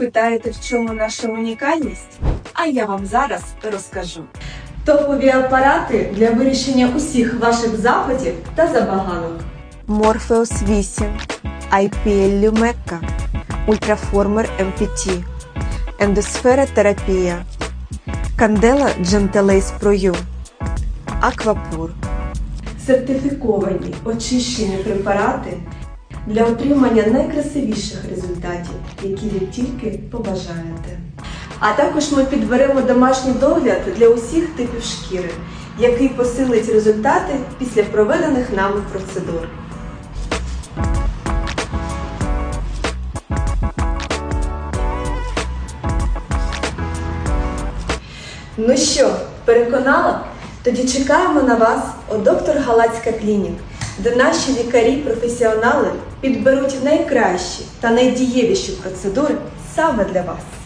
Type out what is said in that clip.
питаєте, в чому наша унікальність? А я вам зараз розкажу. Топові апарати для вирішення усіх ваших запитів та забаганок. Morpheus 8, IPL Lumecca, Ultraformer MPT, Ендосфера терапія, Candela Gentelace Pro U, Aquapur. Сертифіковані очищені препарати для отримання найкрасивіших результатів, які ви тільки побажаєте. А також ми підберемо домашній догляд для усіх типів шкіри, який посилить результати після проведених нами процедур. Ну що, переконала? Тоді чекаємо на вас у доктор Галацька клінік, де наші лікарі-професіонали підберуть найкращі та найдієвіші процедури саме для вас.